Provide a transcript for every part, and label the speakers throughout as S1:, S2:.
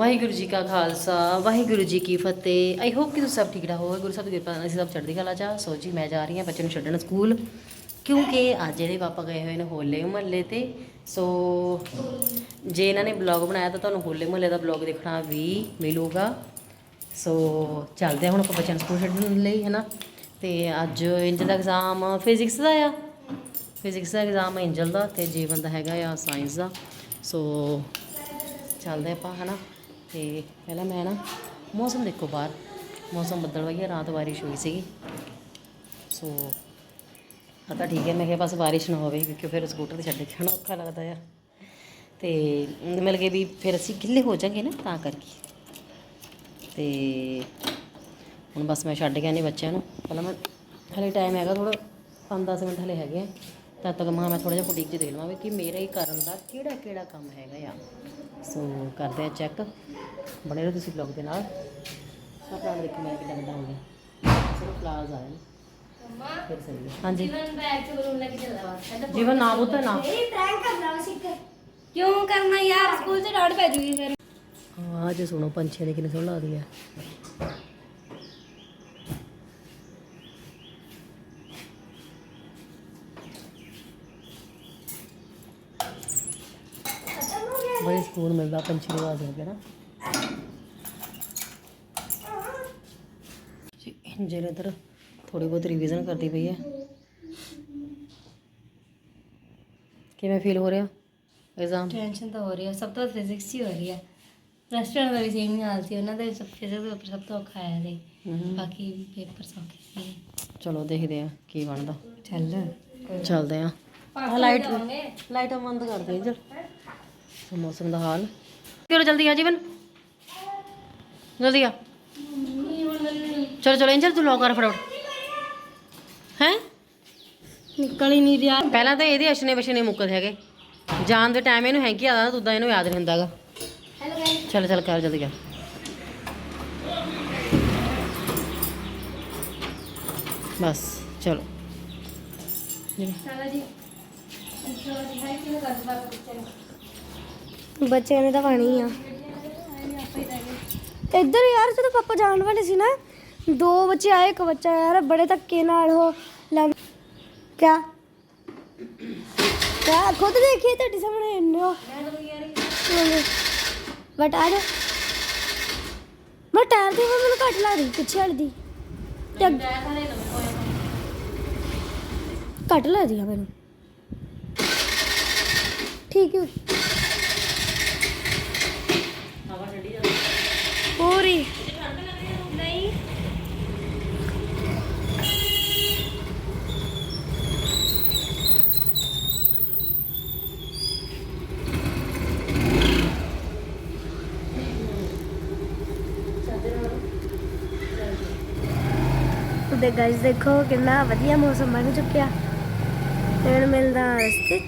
S1: ਵਾਹਿਗੁਰੂ ਜੀ ਕਾ ਖਾਲਸਾ, ਵਾਹਿਗੁਰੂ ਜੀ ਕੀ ਫਤਿਹ। I hope ਕਿ ਤੁਸੀਂ ਸਭ ਠੀਕ ਠਾਕ ਹੋਵੇ ਗੁਰੂ ਸਾਹਿਬ ਦੀ ਕਿਰਪਾ ਨਾਲ ਅਸੀਂ ਸਭ ਚੜ੍ਹਦੀ ਕਲਾ ਚ ਸੋ ਜੀ, ਮੈਂ ਜਾ ਰਹੀ ਹਾਂ ਬੱਚੇ ਨੂੰ ਛੱਡਣ ਸਕੂਲ, ਕਿਉਂਕਿ ਅੱਜ ਇਹਦੇ ਪਾਪਾ ਗਏ ਹੋਏ ਨੇ ਹੋਲੇ ਮਹੱਲੇ ਤੇ। ਸੋ ਜੇ ਇਹਨਾਂ ਨੇ ਬਲੌਗ ਬਣਾਇਆ ਤਾਂ ਤੁਹਾਨੂੰ ਹੋਲੇ ਮਹੱਲੇ ਦਾ ਬਲੌਗ ਦੇਖਣਾ ਵੀ ਮਿਲੂਗਾ। ਸੋ ਚੱਲਦੇ ਹਾਂ ਹੁਣ ਆਪਾਂ ਬੱਚਿਆਂ ਨੂੰ ਸਕੂਲ ਛੱਡਣ ਲਈ ਹੈ ਨਾ ਤੇ ਅੱਜ ਇੰਜਲ ਦਾ ਐਗਜ਼ਾਮ ਫਿਜ਼ਿਕਸ ਦਾ ਆ। ਫਿਜ਼ਿਕਸ ਦਾ ਐਗਜ਼ਾਮ ਇੰਜਲ ਦਾ ਤੇ ਜੀਵਨ ਦਾ ਹੈਗਾ ਆ ਸਾਇੰਸ ਦਾ। ਸੋ ਚੱਲਦੇ ਆਪਾਂ, ਹਨਾ? ਤੇ ਪਹਿਲਾਂ ਮੈਂ ਨਾ ਮੌਸਮ ਦੇਖੋ ਬਾਹਰ, ਮੌਸਮ ਬੱਦਲ ਵਈਆ ਰਾਤ ਬਾਰਿਸ਼ ਹੋਈ ਸੀਗੀ। ਸੋ ਪਤਾ ਠੀਕ ਹੈ, ਮੈਂ ਕਿਹਾ ਬਸ ਬਾਰਿਸ਼ ਨਾ ਹੋਵੇ, ਕਿਉਂਕਿ ਫਿਰ ਸਕੂਟਰ ਤੇ ਛੱਡ ਕੇ ਔਖਾ ਲੱਗਦਾ ਆ। ਤੇ ਮਿਲ ਕੇ ਵੀ ਫਿਰ ਅਸੀਂ ਗਿੱਲੇ ਹੋ ਜਾਾਂਗੇ ਨਾ ਤਾਂ ਕਰਕੇ। ਤੇ ਹੁਣ ਬਸ ਮੈਂ ਛੱਡ ਗਿਆ ਨਹੀਂ ਬੱਚਿਆਂ ਨੂੰ। ਪਹਿਲਾਂ ਮੈਂ ਹਲੇ ਟਾਈਮ ਹੈਗਾ ਥੋੜਾ 5-10 ਮਿੰਟ ਹਲੇ ਹੈਗੇ ਆ। ਤਦ ਤੱਕ ਮੈਂ ਮੈਂ ਥੋੜਾ ਜਿਹਾ ਬੁਟੀਕ 'ਚ ਦੇਖ ਲਵਾਂ ਕਿ ਮੇਰੇ ਕਰਨ ਦਾ ਕਿਹੜਾ ਕਿਹੜਾ ਕੰਮ ਹੈਗਾ ਆ। ਸੋ ਕਰਦੇ ਆ ਚੈੱਕ ਬਣੇ ਰਹੋ ਤੁਸੀਂ ਬਲੌਗ ਦੇ ਨਾਲ। ਪਲਾਨ ਦੇਖੋ ਮੈਂ ਕਿੱਦਾਂ ਕਿੱਦਾਂ ਹੋ ਗਿਆ ਸਿਰਫ ਪਲਾਜ਼ ਆਇਆ ਫਿਰ ਸਹੀ ਹੈ। ਹਾਂਜੀ।
S2: ਬੈਗ ਚ ਬਲੂਨ ਲੈ ਕੇ ਚੱਲਾ ਵਾ।
S1: ਜੀਵਨ ਨਾ ਬੁੱਤ ਨਾ।
S2: ਇਹ ਪ੍ਰੈਂਕ ਕਰਨਾ ਕਿਉਂ ਕਰਨਾ ਯਾਰ? ਸਕੂਲ ਚ ਡਾਂਟ ਪੈ ਜੂਗੀ ਫਿਰ
S1: ਆਹ ਜੇ ਸੁਣੋ ਪੰਛੀਆਂ ਦੀ ਕਿੰਨੀ ਸੋਹਣੀ ਲੱਗਦੀ ਹੈ ਬੜੇ ਸਕੂਨ ਮਿਲਦਾ ਪੰਛੀ ਦੀ ਆਵਾਜ਼ ਹੋ ਕੇ ਨਾ। ਜੀ ਇੰਜਰ ਇਧਰ ਥੋੜੀ ਬਹੁਤ ਰਿਵੀਜ਼ਨ ਕਰਦੀ ਪਈ ਹੈ। ਕਿਵੇਂ ਫੀਲ ਹੋ ਰਿਹਾ? ਐਗਜ਼ਾਮ
S2: ਟੈਨਸ਼ਨ ਤਾਂ ਹੋ ਰਹੀ ਹੈ ਸਭ ਤੋਂ ਫਿਜ਼ਿਕਸ ਹੀ ਹੋ ਰਹੀ ਹੈ। ਰੈਸਟੋਰੈਂਟ ਦਾ ਵੀ ਸੇਮ ਹੀ ਹਾਲ ਸੀ ਉਹਨਾਂ ਦੇ ਫਿਜ਼ਿਕਸ ਦੇ ਉੱਪਰ ਸਭ ਤੋਂ ਔਖਾ ਆਇਆ ਸੀ ਬਾਕੀ ਪੇਪਰ ਸੌਖੇ ਸੀ।
S1: ਚਲੋ ਦੇਖਦੇ ਆ ਕੀ ਬਣਦਾ।
S2: ਚੱਲ।
S1: ਚੱਲਦੇ ਆ ਲਾਈਟ ਲਾਈਟਾਂ ਬੰਦ ਕਰ ਦੇ ਇੰਜਲ ਸੋ ਮੌਸਮ ਦਾ ਹਾਲ। ਚਲੋ ਜਲਦੀ ਆ ਜੀਵਨ? ਜਲਦੀ ਆ। ਚਲੋ ਚਲੋ ਇੰਜਲ ਤੂੰ ਲੌਕ ਕਰ ਫਟਾਫਟ। ਹੈ?
S2: ਨਿਕਲ ਹੀ ਨਹੀਂ ਰਿਹਾ।
S1: ਪਹਿਲਾਂ ਤਾਂ ਇਹਦੇ ਅਸ਼ਨੇ ਬਸ਼ਨੇ ਮੁੱਕਦੇ ਹੈਗੇ। ਜਾਣ ਦੇ ਟਾਈਮ ਇਹਨੂੰ ਹੈਂਕੀ ਆਦਾ ਤੁਦਾ ਇਹਨੂੰ ਯਾਦ ਨਹੀਂ ਹੁੰਦਾਗਾ
S2: ਹੈਲੋ ਗਾਇਸ
S1: ਚੱਲ ਚੱਲ ਕਰ ਜਲਦੀ ਕਰ ਬਸ ਚਲੋ।
S2: ਚਲੋ ਜੀ ਚਲੋ ਜੀ ਹਾਈ ਕਿਵੇਂ ਕਰ ਬੱਚੇ ਬੱਚਿਆਂ ਨੇ ਤਾਂ ਪਾਣੀ ਆ। ਇੱਧਰ ਯਾਰ, ਜਦੋਂ ਪਾਪਾ ਜਾਣ ਵਾਲੇ ਸੀ ਨਾ, ਦੋ ਬੱਚੇ ਆਏ, ਇੱਕ ਬੱਚਾ ਯਾਰ ਬੜੇ ਧੱਕੇ ਨਾਲ ਉਹ ਲੰਘ ਕਿਆ? ਕਿਆ? ਖੁਦ ਦੇਖੀਏ ਤੁਹਾਡੇ ਸਾਹਮਣੇ ਇੰਨੋ ਬਟ ਆ ਜਾ। ਮੈਂ ਟਾਇਰ ਦੀ ਮੈਨੂੰ ਘੱਟ ਲੱਗ ਰਹੀ, ਪਿੱਛੇ ਵਾਲੀ ਦੀ। ਤੇ ਅੱਗੇ- ਘੱਟ ਲੱਗਦੀ ਆ ਮੈਨੂੰ। ਠੀਕ ਹੈ। ਪੂਰੀ। ਨਹੀਂ। ਤੇ ਗਾਇਸ ਦੇਖੋ ਕਿੰਨਾ ਵਧੀਆ ਮੌਸਮ ਬਣ ਚੁੱਕਿਆ। ਹੁਣ ਮਿਲਦਾ ਰਸਤੇ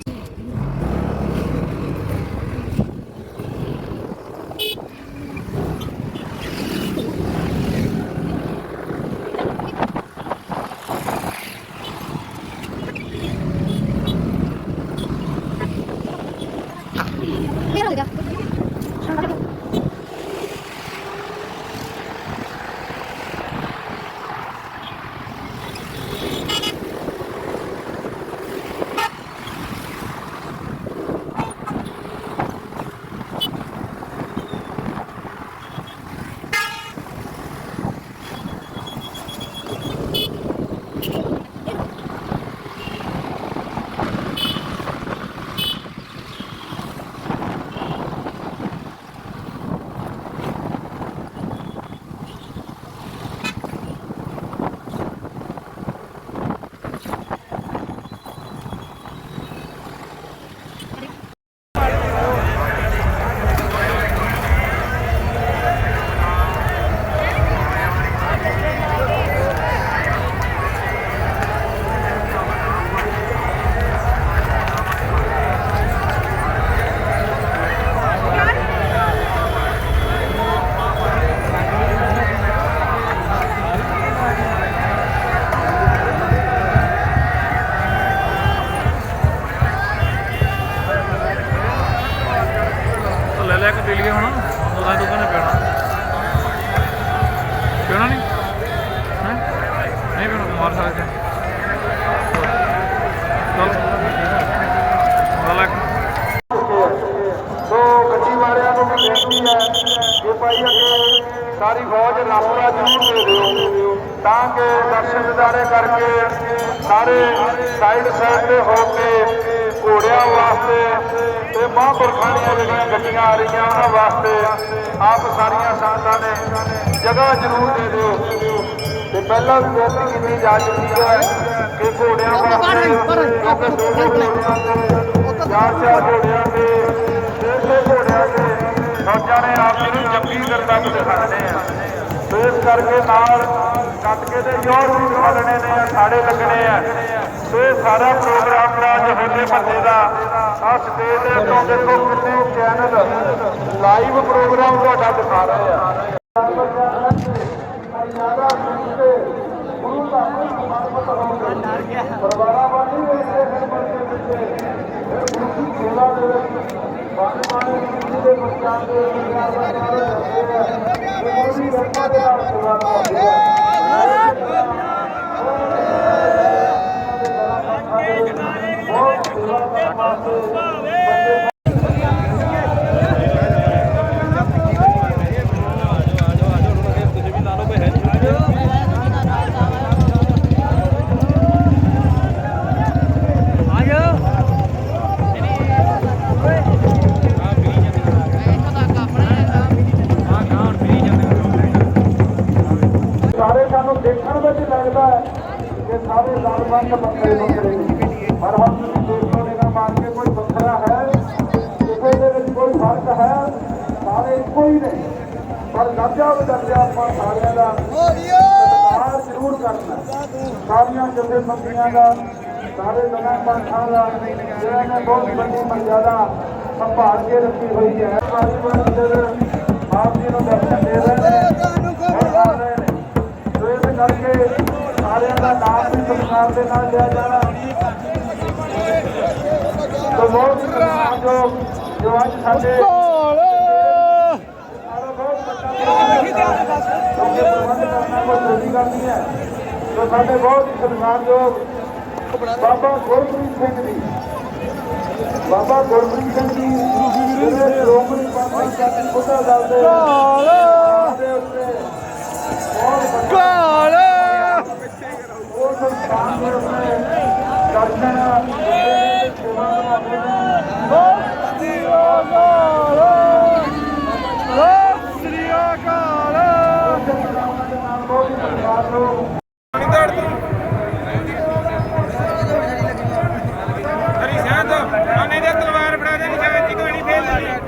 S2: ਚਾਹ ਪੀ ਲਈਏ
S3: ਹੁਣ ਦੁਕਾਨ
S4: ਦੁਕਾਨ ਨੇ ਪੀਣਾ। ਪੀਣਾ ਨਹੀਂ? ਹੈ? ਨਹੀਂ ਪੀਣਾ ਮਾਰ ਸਕਦੇ। ਚਲ।
S3: ਸਾਰੀ ਫੌਜ ਰਾਮਪੁਰਾ ਜ਼ਰੂਰ ਤਾਂ ਕਿ ਦਰਸ਼ਨ ਕਰਕੇ ਸਾਰੇ ਸਾਈਡ ਸਾਈਡ ਤੇ ਹੋ ਕੇ ਘੋੜਿਆਂ ਵਾਸਤੇ ਮਹਾਂਪੁਰਖਾਂ ਦੀਆਂ ਜਿਹੜੀਆਂ ਗੱਡੀਆਂ ਆ ਰਹੀਆਂ ਉਹਨਾਂ ਵਾਸਤੇ ਆਪ ਸਾਰੀਆਂ ਸੰਗਤਾਂ ਨੇ ਜਗ੍ਹਾ ਜ਼ਰੂਰ ਦੇ ਦਿਓ। ਤੇ ਪਹਿਲਾਂ ਵੀ ਬੇਨਤੀ ਕੀਤੀ ਜਾ ਚੁੱਕੀ ਹੈ ਕਿ ਘੋੜਿਆਂ ਵਾਸਤੇ ਚਾਰ ਚਾਰ ਘੋੜਿਆਂ ਤੇ ਛੇ ਛੇ ਘੋੜਿਆਂ ਤੇ ਫੌਜਾਂ ਨੇ ਆਪ ਜੀ ਨੂੰ ਜੱਫੀ ਕਰਤੱਵ ਦਿਖਾਣੇ ਆ। ਇਸ ਕਰਕੇ ਨਾਲ ਕੱਟ ਕੇ ਤੇ ਜੋਰ ਵੀ ਖਵਾਲਣੇ ਨੇ ਅਖਾੜੇ ਲੱਗਣੇ ਆ। ਤੇ ਇਹ ਸਾਰਾ ਪ੍ਰੋਗਰਾਮ ਦਾ ਅੱਜ ਹੋਲੇ ਦਾ ਆ ਸਟੇਜ ਦੇ ਉੱਤੋਂ ਦੇਖੋ ਕਿੰਨੇ ਚੈਨਲ ਲਾਈਵ ਪ੍ਰੋਗਰਾਮ ਤੁਹਾਡਾ ਦਿਖਾ ਰਹੇ ਆ ਪਰਿਵਾਰਾਂ ਵਾਲੀ ਦੇ ਵਿੱਚ ਇਹ ਸੇਵਾ ਦੇ ਵਿੱਚ ਬਾਣੀ ਦੇ ਬੱਚਿਆਂ ਦੇ ਵਿਚਾਰ ਦਾ ਕਾਰਨ ਕਰਦੇ ਆ ਇਹ ਵੀ ਦੇ ਨਾਲ ਸੇਵਾ ਕਰਦੇ ਆ ਸਾਰੇ ਦੇਖਣ ਵਿੱਚ ਲੱਗਦਾ ਹੈ ਕਿ ਸਾਰੇ ਲਾਲਬੰਦ ਬੱਕਰੇ ਬੱਕਰੇ ਨੇ। ਪਰ ਹੁਣ ਤੁਸੀਂ ਦੇਖ ਨਿਗਾਹ ਮਾਰ ਕੇ ਕੋਈ ਵੱਖਰਾ ਹੈ, ਕਿਸੇ ਦੇ ਵਿੱਚ ਕੋਈ ਫ਼ਰਕ ਹੈ, ਸਾਰੇ ਇੱਕੋ ਹੀ ਨੇ। ਪਰ ਦਰਜਾ ਬਦਰਜਾ ਆਪਾਂ ਸਾਰਿਆਂ ਦਾ ਸਤਿਕਾਰ ਜ਼ਰੂਰ ਕਰਨਾ ਸਾਰੀਆਂ ਜਥੇਬੰਦੀਆਂ ਦਾ, ਸਾਰੇ ਜਨਾਂ ਪੰਥਾਂ ਦਾ ਜਿਹੜਾ ਨੇ ਬਹੁਤ ਵੱਡੀ ਮਰਜ਼ਾਦਾ ਸੰਭਾਲ ਕੇ ਰੱਖੀ ਹੋਈ ਹੈ। ਸਾਰੀ ਮੰਦਰ ਸਤਿਕਾਰ ਨਾਲ ਲਿਆ ਜਾਣਾ ਸੋ ਬਹੁਤ ਸਤਿਕਾਰਯੋਗ ਜੋ ਅੱਜ ਸਾਡੇ ਸਾਰਾ ਸਾਡੇ ਬਹੁਤ ਹੀ ਸਤਿਕਾਰਯੋਗ ਬਾਬਾ ਗੁਰਪ੍ਰੀਤ ਸਿੰਘ ਜੀ ਬਾਬਾ ਗੁਰਪ੍ਰੀਤ ਸਿੰਘ ਜੀ ਜਿਹੜੇ ਸ਼੍ਰੋਮਣੀ ਬਾਬਾ ਜੀ ਦੇ ਦੇ ਉੱਤੇ ਬਹੁਤ ਵੱਡਾ ਉਹ ਸੰਸਥਾਨ ਦੇ ਉੱਤੇ ਦਰਸ਼ਨ ਸੇਵਾ ਨਿਭਾਉਂਦੇ ਨੇ ਬਹੁਤ ਹੀ ਸਤਿਕਾਰਯੋਗ
S4: ਹਰੀ ਸਾਹਿਬ ਆਨੇ ਦੇ ਤਲਵਾਰ ਫੜਾ ਦੇ ਨਿਸ਼ਾਨ ਜੀ ਕੋਈ ਨਹੀਂ ਫੇਲ ਨਹੀਂ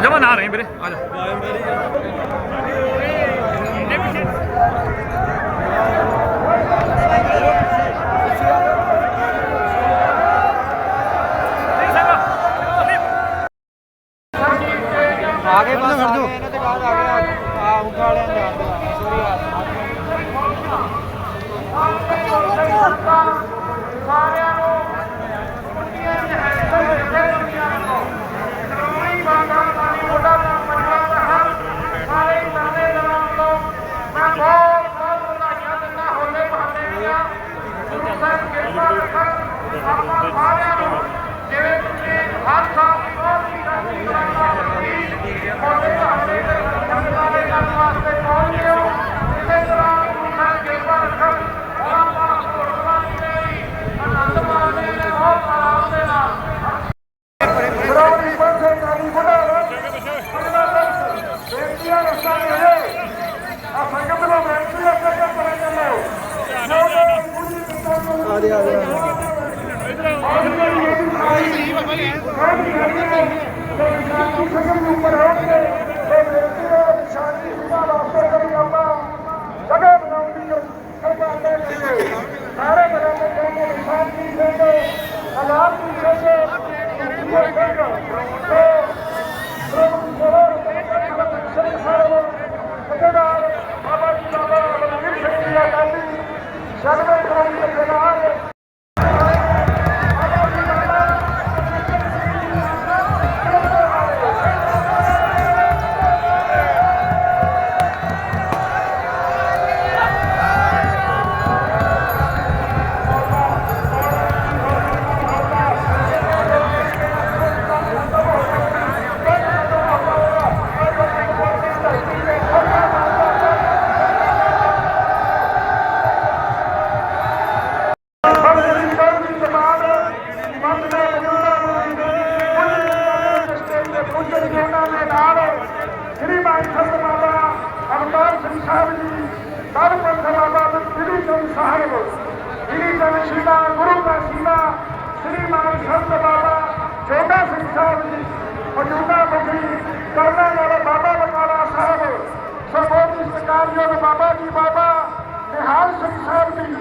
S4: ਜਮਾ ਨਾ ਰਹੇ ਵੀਰੇ ਆ ਜਾ
S5: ਆਗੇ ਬੰਦਾ ਖੜ ਜਾਓ। ਇਹਨਾਂ ਦੇ ਬਾਅਦ ਆ ਗਿਆ ਆ। ਉਂਗਾ ਵਾਲਿਆਂ ਨੂੰ ਜਾਣ ਦਿਓ ਸੋਰੀ
S3: ਜਿਵੇਂ ਤੁਸੀਂ ਹਰ ਸਾਲ ਦੀ ਬਹੁਤ ਹੀ ਰਾਸ਼ੀ ਹੋਲੇ ਮਹੱਲੇ ਦੇ ਜਨਤਾ मुस्लिम मुबरहम के तो बेटी है शादी शुदा वास्ते कभी अम्मा जगह बनाऊंगी सारे बराबर देंगे निशान भी देंगे आजाद भी देंगे ਸੰਤ ਬਾਬਾ ਛੋਟਾ ਸਿੰਘ ਸਾਹਿਬ ਜੀ ਮੌਜੂਦਾ ਮੰਤਰੀ ਕਰਨਾ ਵਾਲਾ ਬਾਬਾ ਬਕਾਲਾ ਸਾਹਿਬ ਸਰਬੋਤ ਸਤਿਕਾਰਯੋਗ ਬਾਬਾ ਜੀ, ਬਾਬਾ ਨਿਹਾਲ ਸਿੰਘ ਸਾਹਿਬ ਜੀ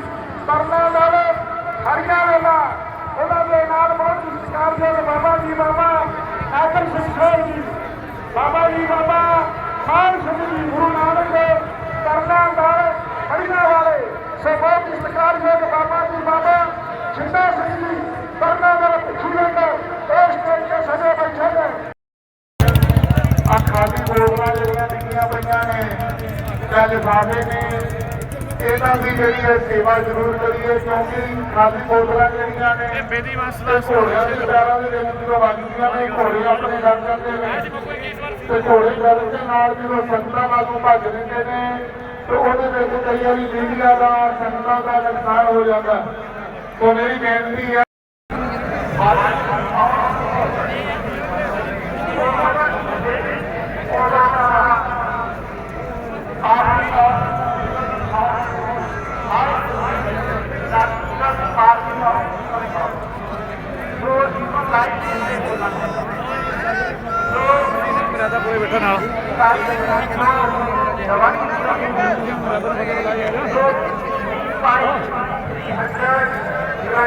S3: ਕਰਨਾ ਵਾਲੇ ਹਰੀਆਂ ਵੇਲਾ, ਉਹਨਾਂ ਦੇ ਨਾਲ ਬਹੁਤ ਹੀ ਸਤਿਕਾਰਯੋਗ ਬਾਬਾ ਜੀ, ਬਾਬਾ ਆਦਰ ਸਿੰਘ ਸਾਹਿਬ ਜੀ, ਬਾਬਾ ਜੀ, ਬਾਬਾ ਖਾਨ ਸਿੰਘ ਜੀ, ਗੁਰੂ ਨਾਨਕ ਦੇਵ ਕਰਨਾ ਵਾਲੇ ਹਰੀਆਂ ਵਾਲੇ ਸੇ ਬਹੁਤ ਸਤਿਕਾਰਯੋਗ ਬਾਬਾ ਜੀ ਬਾਬਾ ਛਿੰਦਾ ਸਿੰਘ ਜੀ ਕਰਨਾ ਵਾਲੇ ਪਿੱਛੂ ਲੈਂਦਾ ਇਸ ਕਰਕੇ ਸਜੇ ਬੈਠੇ ਨੇ ਆ ਖਾਲੀ ਬੋਤਲਾਂ ਜਿਹੜੀਆਂ ਡਿੱਗੀਆਂ ਪਈਆਂ ਨੇ ਜਾਂ ਲਿਫਾਫੇ ਨੇ। ਇਹਨਾਂ ਦੀ ਜਿਹੜੀ ਹੈ ਸੇਵਾ ਜ਼ਰੂਰ ਕਰੀਏ ਕਿਉਂਕਿ ਖਾਲੀ ਬੋਤਲਾਂ ਜਿਹੜੀਆਂ ਨੇ ਇਹ ਬੇਦੀ ਮਸਲਾ ਘੋੜਿਆਂ ਦੇ ਪੈਰਾਂ ਦੇ ਵਿੱਚ ਜਦੋਂ ਵੱਜਦੀਆਂ ਨੇ ਘੋੜੇ ਆਪਣੇ ਡਰ ਜਾਂਦੇ ਨੇ। ਤੇ ਘੋੜੇ ਡਰ ਦੇ ਨਾਲ ਜਦੋਂ ਸੰਗਤਾਂ ਵਾਂਗੂ ਭੱਜ ਲੈਂਦੇ ਨੇ ਤੇ ਉਹਦੇ ਵਿੱਚ ਕਈ ਵਾਰੀ ਮੀਡੀਆ ਦਾ ਸੰਗਤਾਂ ਦਾ ਨੁਕਸਾਨ ਹੋ ਜਾਂਦਾ। ਸੋ ਮੇਰੀ ਬੇਨਤੀ ਹੈ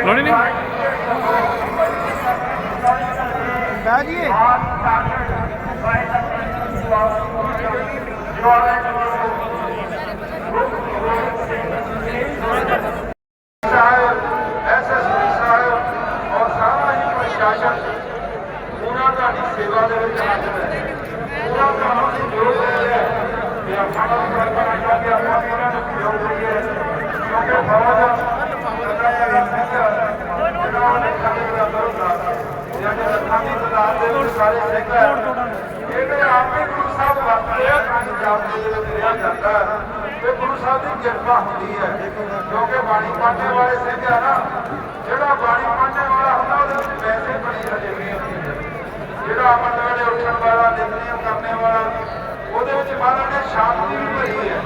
S4: ਲੋਣੀ ਨਹੀਂ?
S5: ਬਹਿ ਜੀਏ
S3: ਸਾਹਿਬ ਐਸਐਸਪੀ ਸਾਹਿਬ ਔਰ ਸਾਰਾ ਹੀ ਪ੍ਰਸ਼ਾਸਨ ਪੂਰਾ ਤੁਹਾਡੀ ਸੇਵਾ ਦੇ ਵਿੱਚ ਹਾਜ਼ਰ ਹੈ ਦੇ ਦਾ ਉਹਨੇ ਦਾ ਦੀ ਦੇ ਸਾਰੇ ਸਿੰਘ ਹੈ ਕਿਉਂਕਿ ਬਾਣੀ ਪੜ੍ਹਨੇ ਵਾਲੇ ਸਿੰਘ ਆ ਨਾ ਜਿਹੜਾ ਬਾਣੀ ਪੜ੍ਹਨੇ ਵਾਲਾ ਹੁੰਦਾ ਉਹਦੇ ਵਿੱਚ ਵੈਸੇ ਬੜੀ ਹਜੇਰੀ ਹੁੰਦੀ ਹੈ ਜਿਹੜਾ ਅਮਰ ਵੇਲੇ ਉੱਠਣ ਵਾਲਾ ਨਿਤਨੇਮ ਕਰਨੇ ਵਾਲਾ। ਉਹਦੇ ਵਿੱਚ ਮਹਾਰਾਜ ਸ਼ਾਂਤੀ ਵੀ ਭਰੀ ਹੈ।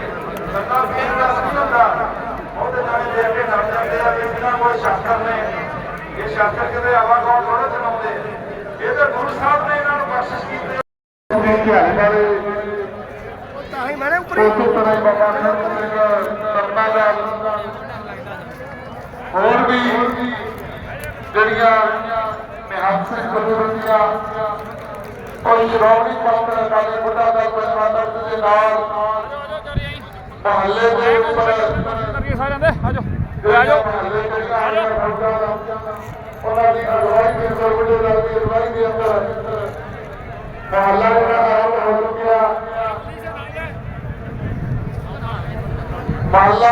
S3: ਬੰਦਾ ਫੇਰ ਰਸ ਨਹੀਂ ਹੁੰਦਾ ਉਹਦੇ ਨਾਲ ਦੇਖ ਕੇ ਡਰ ਜਾਂਦੇ ਆ ਕਿ ਬਿਨਾਂ ਕੋਈ ਸ਼ਾਸਤਰ ਨੇ ਇਹ ਸ਼ਾਸਤਰ ਕਿਤੇ ਆਵਾ ਕੌਣ ਥੋੜਾ ਚਲਾਉਂਦੇ। ਇਹ ਤਾਂ ਗੁਰੂ ਸਾਹਿਬ ਨੇ ਇਹਨਾਂ ਨੂੰ ਬਖਸ਼ਿਸ਼ ਕੀਤੀ। ਉਸੇ ਤਰ੍ਹਾਂ ਬਾਬਾ ਸਿੰਘ ਲਾਲ ਹੋਰ ਵੀ ਜਿਹੜੀਆਂ ਨਿਹੰਗ ਸਿੰਘ ਕੋਈ ਸ਼੍ਰੋਮਣੀ ਪੰਥ ਅਕਾਲੀ ਬੁੱਢਾ ਦਲ ਪ੍ਰਸ਼ਾਸਨ ਦੇ ਨਾਲ। ਮਹੱਲੇ ਦੇ ਉੱਪਰ
S4: ਕਰੀਏ ਸਾਰਿਆਂ ਦੇ ਆਜੋ
S3: ਆਜੋ ਉਹਨਾਂ ਦੀ ਅਗਵਾਈ ਦੇ ਸਰਵਜੋ ਦਾ ਦੀ ਅਗਵਾਈ ਦੇ ਅੰਦਰ ਮਹੱਲਾ ਜਿਹੜਾ ਨਾਮ ਹੋ ਚੁੱਕਿਆ। ਮਹੱਲਾ